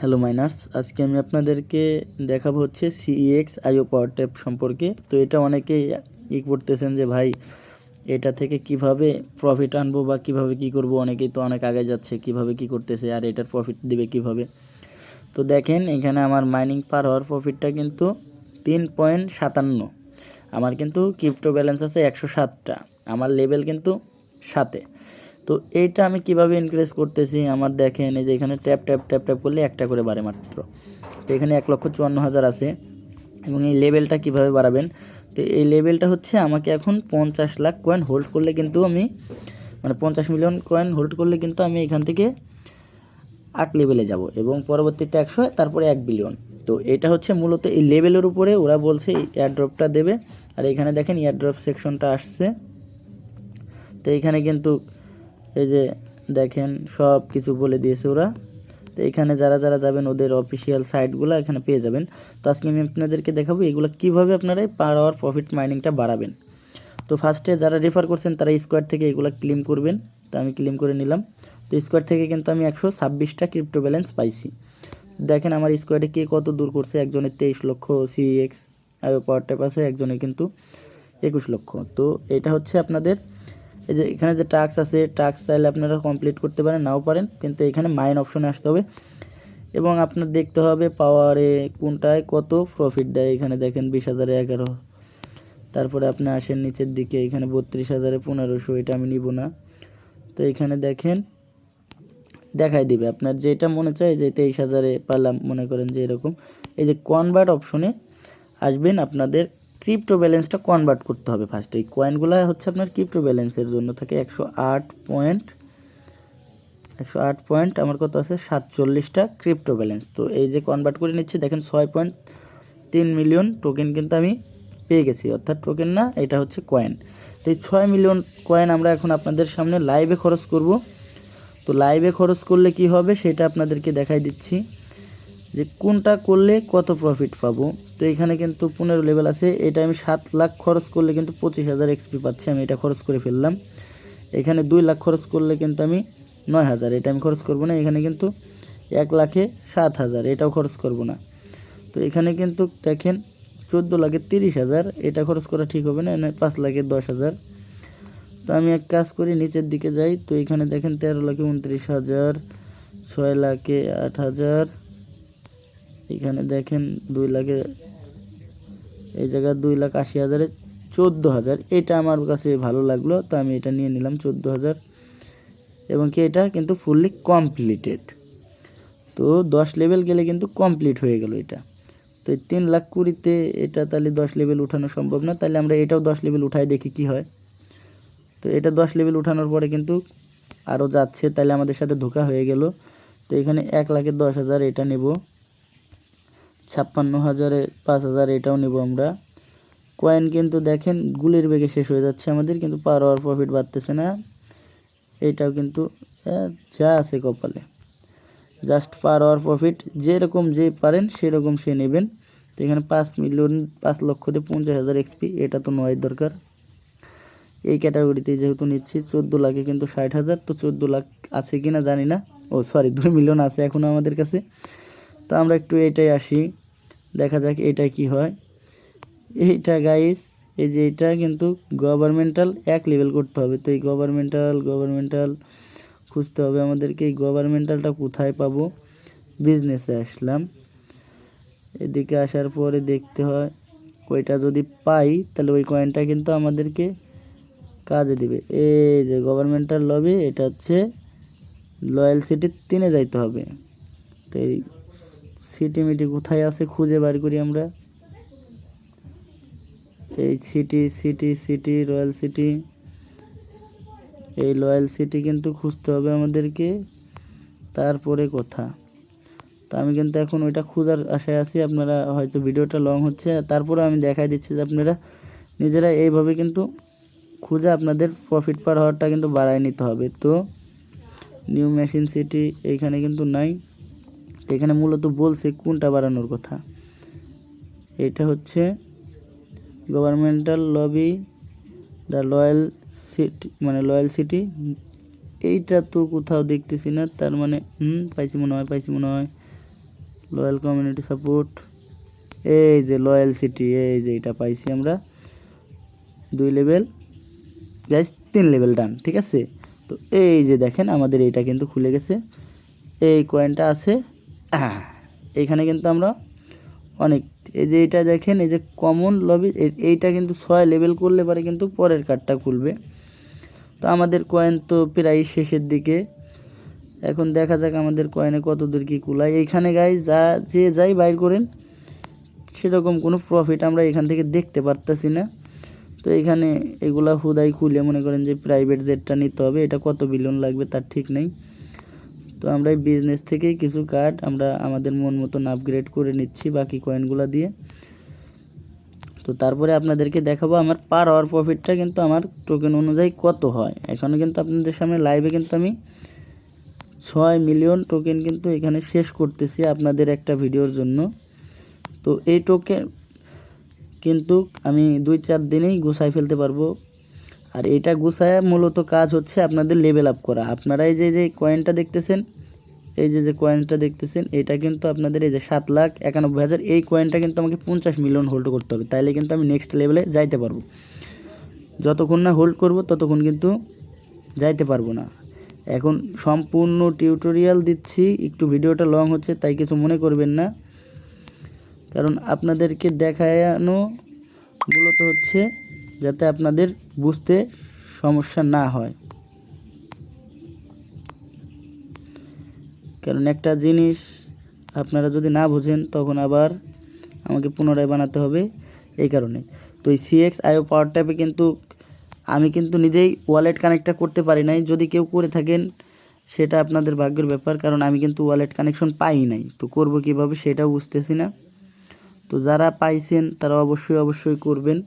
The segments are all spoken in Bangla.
হ্যালো মাইনার্স আজকে আমি আপনাদেরকে দেখাবো হচ্ছে সিইএক্স আইও পাওয়ার ট্যাপ সম্পর্কে। তো এটা অনেকেই ই করতেছেন যে, ভাই, এটা থেকে কীভাবে প্রফিট আনব বা কীভাবে কি করব? অনেকেই তো অনেক আগে যাচ্ছে, কীভাবে কি করতেছে আর এটার প্রফিট দিবে কীভাবে? তো দেখেন, এখানে আমার মাইনিং পার হওয়ার প্রফিটটা কিন্তু তিন পয়েন্ট সাতান্ন। আমার কিন্তু ক্রিপ্টো ব্যালেন্স আছে একশো সাতটা। আমার লেভেল কিন্তু সাতে। তো এইটা আমি কীভাবে ইনক্রিজ করতেছি? আমার দেখেন, এই যে এখানে ট্যাপ ট্যাপ ট্যাপ ট্যাপ করলে একটা করে বাড়ে মাত্র। তো এখানে এক লক্ষ চুয়ান্ন হাজার আছে এবং এই লেভেলটা কীভাবে বাড়াবেন? তো এই লেভেলটা হচ্ছে আমাকে এখন পঞ্চাশ লাখ কয়েন হোল্ড করলে কিন্তু আমি মানে পঞ্চাশ মিলিয়ন কয়েন হোল্ড করলে কিন্তু আমি এখান থেকে আট লেভেলে যাব এবং পরবর্তীতে একশো, তারপরে এক বিলিয়ন তো এটা হচ্ছে মূলত এই লেভেলের উপরে ওরা বলছে এয়ারড্রপটা দেবে। আর এখানে দেখেন এয়ারড্রপ সেকশনটা আসছে। তো এইখানে কিন্তু এই যে দেখেন, সব কিছু বলে দিয়েছে ওরা। তো এখানে যারা যারা যাবেন, ওদের অফিসিয়াল সাইটগুলো এখানে পেয়ে যাবেন। তো আজকে আমি আপনাদেরকে দেখাবো এগুলো কীভাবে আপনারা পার আওয়ার প্রফিট মাইনিংটা বাড়াবেন। তো ফার্স্টে যারা রেফার করছেন, তারা স্কোয়ার থেকে এগুলো ক্লেম করবেন। তো আমি ক্লেম করে নিলাম। তো স্কোয়ার থেকে কিন্তু আমি একশো ছাব্বিশটা ক্রিপ্টো ব্যালেন্স পাইছি। দেখেন আমার স্কোয়াডে কে কত দূর করছে একজনের তেইশ লক্ষ সিএক্স পাওয়ার ট্যাপ আছে একজনের কিন্তু একুশ লক্ষ। তো এটা হচ্ছে আপনাদের এই যে এখানে যে টাস্ক আছে টাস্ক চাইলে আপনারা কমপ্লিট করতে পারেন, নাও পারেন, কিন্তু এখানে মাইন অপশনে আসতে হবে। এবং আপনার দেখতে হবে পাওয়ারে কোনটায় কত প্রফিট দেয়, এখানে দেখেন বিশ হাজারে এগারো। তারপরে আপনি আসেন নিচের দিকে, এখানে বত্রিশ হাজারে পনেরোশো, এটা আমি নিব না। তো এখানে দেখেন, দেখাই দিবে। আপনার যেটা মনে চায় যে তেইশ হাজারে পারলাম, মনে করেন যে এরকম। এই যে কনভার্ট অপশনে আসবেন আপনাদের ক্রিপ্টো ব্যালেন্সটা কনভার্ট করতে হবে ফার্স্টে এই কয়েনগুলো হচ্ছে আপনার ক্রিপ্টো ব্যালেন্সের জন্য থাকে একশো আট পয়েন্ট একশো আট পয়েন্ট আমার কত আছে? সাতচল্লিশটা ক্রিপ্টো ব্যালেন্স তো এই যে কনভার্ট করে নিচ্ছি, দেখেন ছয় পয়েন্ট তিন মিলিয়ন টোকেন কিন্তু আমি পেয়ে গেছি। অর্থাৎ টোকেন না, এটা হচ্ছে কয়েন তো এই ছয় মিলিয়ন কয়েন আমরা এখন আপনাদের সামনে লাইভে খরচ করব। তো লাইভে খরচ করলে কি হবে? সেটা আপনাদেরকে দেখাই দিচ্ছি। যে কোনটা করলে কত প্রফিট পাবো? তো এখানে কিন্তু পনেরো লেভেল আছে। এটা আমি সাত লাখ খরচ করলে কিন্তু পঁচিশ হাজার এক্সপি পাচ্ছি, আমি এটা খরচ করে ফেললাম। এখানে দুই লাখ খরচ করলে কিন্তু আমি নয় হাজার, এটা আমি খরচ করব না। এখানে কিন্তু এক লাখে সাত হাজার, এটাও খরচ করব না। তো এখানে কিন্তু দেখেন, চোদ্দ লাখে তিরিশ হাজার, এটা খরচ করা ঠিক হবে না পাঁচ লাখে দশ হাজার। তো আমি এক কাজ করি, নিচের দিকে যাই। তো এখানে দেখেন তেরো লাখে উনত্রিশ হাজার, ছয় লাখে আট হাজার এখানে দেখেন দুই লাখে, এই জায়গায় দুই লাখ আশি হাজারে চোদ্দ হাজার। এটা আমার কাছে ভালো লাগল, তো আমি এটা নিয়ে নিলাম চোদ্দ হাজার। এবং কি এটা কিন্তু ফুললি কমপ্লিটেড তো দশ লেভেল গেলে কিন্তু কমপ্লিট হয়ে গেল এটা। তো এই তিন লাখ কুড়িতে এটা তাহলে দশ লেভেল উঠানো সম্ভব না, তাহলে আমরা এটাও দশ লেভেল উঠাই দেখি কি হয়। তো এটা দশ লেভেল উঠানোর পরে কিন্তু আরও যাচ্ছে, তাহলে আমাদের সাথে ধোকা হয়ে গেল। তো এখানে এক লাখের দশ হাজার এটা নেব। ছাপ্পান্ন হাজারে, পাঁচ হাজার এটাও নেব আমরা। কয়েন কিন্তু দেখেন গুলির বেগে শেষ হয়ে যাচ্ছে আমাদের, কিন্তু পার আওয়ার প্রফিট বাড়তেছে না। এইটাও কিন্তু যা আছে কপালে। জাস্ট পার আওয়ার প্রফিট যেরকম যে পারেন সেরকম সে নেবেন। তো এখানে পাঁচ মিলিয়ন পাঁচ লক্ষতে পঞ্চাশ হাজার এক্সপি এটা তো নয় দরকার। এই ক্যাটাগরিতে যেহেতু নিচ্ছি, চোদ্দ লাখে কিন্তু ষাট হাজার, তো চোদ্দ লাখ আছে কি না জানি না। ও সরি দুই মিলিয়ন আছে এখনও আমাদের কাছে। তো আমরা একটু এটাই আসি। দেখা যাক এটা কি হয়। এইটা গাইস এই যে এটা কিন্তু গভর্নমেন্টাল এক লেভেল করতে হবে। তো এই গভর্নমেন্টাল গভর্নমেন্টাল খুঁজতে হবে আমাদেরকে। এই গভর্নমেন্টালটা কোথায় পাবো? বিজনেসে আসলাম। এদিকে আসার পরে দেখতে হয় ওইটা যদি পাই, তাহলে ওই কয়েনটা কিন্তু আমাদেরকে কাজে দিবে। এই যে গভর্নমেন্টাল লবি এটা হচ্ছে লয়াল সিটির তিনে যাইতে হবে। তো এই সিটি মিটি কোথায় আছে খুঁজে বার করি আমরা। এই city city city, royal city. এই রয়্যাল সিটি কিন্তু খুঁজতে হবে আমাদেরকে। তারপরে কথা। তো আমি কিন্তু এখন ওইটা খোঁজার আশায় আছি, আপনারা হয়তো ভিডিওটা লং হচ্ছে। তারপরে আমি দেখাই দিচ্ছি যে আপনারা নিজেরা এইভাবে কিন্তু খুঁজে আপনাদের প্রফিট পার হওয়ারটা কিন্তু বাড়ায় নিতে হবে। তো নিউ মেশিন সিটি এইখানে কিন্তু নাই। এখানে মূলত বলছে কোনটা বাড়ানোর কথা। এটা হচ্ছে governmental lobby the loyal city মানে লয়াল সিটি এইটা তো কোথাও দেখতেছি না, তার মানে হুম, পাইছি মনে হয়, পাইছি মনে হয়। লয়াল কমিউনিটি সাপোর্ট এই যে লয়াল সিটি এই যে এটা পাইছি আমরা। দুই লেভেল গাইস তিন লেভেল ডান ঠিক আছে? তো এই যে দেখেন, আমাদের এইটা কিন্তু খুলে গেছে। এই কয়েনটা আছে আহ, এইখানে কিন্তু আমরা অনেক এই যে এটা দেখেন এই যে কমন লবি এইটা কিন্তু ছয় লেভেল করলে পরে কিন্তু পরের কার্ডটা খুলবে। তো আমাদের কয়েন তো প্রায় শেষের দিকে। এখন দেখা যাক আমাদের কয়েনে কত দূর কী কুলায়। এইখানে গাই যা যে যাই বাইর করেন সেরকম কোনো প্রফিট আমরা এখান থেকে দেখতে পারতেছি না। তো এখানে এগুলা হুদাই খুলে মনে করেন যে প্রাইভেট জেটটা নিতে হবে এটা কত বিলিয়ন লাগবে তার ঠিক নেই। তো আমরা এই বিজনেস থেকেই কিছু কার্ড আমরা আমাদের মন মতন আপগ্রেড করে নিচ্ছি বাকি কয়েনগুলো দিয়ে। তো তারপরে আপনাদেরকে দেখাবো আমার পার আওয়ার প্রফিটটা কিন্তু আমার টোকেন অনুযায়ী কত হয়। এখনও কিন্তু আপনাদের সামনে লাইভে কিন্তু আমি ছয় মিলিয়ন টোকেন কিন্তু এখানে শেষ করতেছি আপনাদের একটা ভিডিওর জন্য। তো এই টোকেন কিন্তু আমি দুই চার দিনেই গুছাই ফেলতে পারব। আর এটা গুছায় মূলত কাজ হচ্ছে আপনাদের লেভেল আপ করা। আপনারা এই যে যে কয়েনটা দেখতেছেন, এই যে যে কয়েনটা দেখতেছেন, এটা কিন্তু আপনাদের এই যে সাত লাখ একানব্বই হাজার, এই কয়েনটা কিন্তু আমাকে পঞ্চাশ মিলিয়ন হোল্ড করতে হবে। তাইলে কিন্তু আমি নেক্সট লেভেলে যাইতে পারব। যতক্ষণ না হোল্ড করব, ততক্ষণ কিন্তু যাইতে পারব না। এখন সম্পূর্ণ টিউটোরিয়াল দিচ্ছি, একটু ভিডিওটা লং হচ্ছে, তাই কিছু মনে করবেন না। কারণ আপনাদেরকে দেখানো মূলত হচ্ছে যাতে আপনাদের বুঝতে সমস্যা না হয়। কারণ একটা জিনিস আপনারা যদি না বুঝেন, তখন আবার আমাকে পুনরায় বানাতে হবে এই কারণে। তো এই সিএক্স আইও পাওয়ার ট্যাপে কিন্তু আমি কিন্তু নিজেই ওয়ালেট কানেক্টটা করতে পারি নাই। যদি কেউ করে থাকেন, সেটা আপনাদের ভাগ্যের ব্যাপার, কারণ আমি কিন্তু ওয়ালেট কানেকশন পাই নাই। তো করব কীভাবে সেটাও বুঝতেছি না। তো যারা পাইছেন, তারা অবশ্যই অবশ্যই করবেন।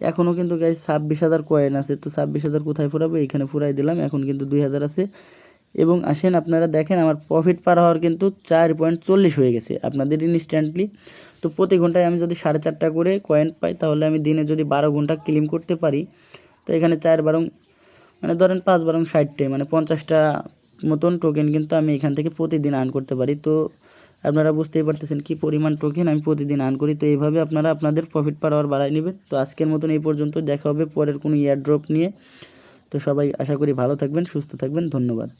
এখনও কিন্তু গাই ছাব্বিশ হাজার কয়েন আছে, তো ছাব্বিশ হাজার কোথায় ফুরাবো? এখানে ফুরাই দিলাম, এখন কিন্তু দুই হাজার আছে। এবং আসেন আপনারা দেখেন, আমার প্রফিট পার হওয়ার কিন্তু চার পয়েন্ট চল্লিশ হয়ে গেছে আপনাদের ইনস্ট্যান্টলি তো প্রতি ঘন্টায় আমি যদি সাড়ে চারটা করে কয়েন পাই, তাহলে আমি দিনে যদি বারো ঘণ্টা ক্লেম করতে পারি, তো এখানে চার বারং মানে ধরেন পাঁচ বারং ষাটটে মানে পঞ্চাশটা মতন টোকেন কিন্তু আমি এখান থেকে প্রতিদিন আর্ন করতে পারি। তো আপনারা বুঝতেই পারতেছেন কি পরিমাণ টোকেন আমি প্রতিদিন আন করি। তো এইভাবে আপনারা আপনাদের প্রফিট পার আওয়ার বাড়াই নেবেন। তো আজকের মতন এই পর্যন্ত। দেখা হবে পরের কোনো ইয়ার ড্রপ নিয়ে। তো সবাই আশা করি ভালো থাকবেন, সুস্থ থাকবেন। ধন্যবাদ।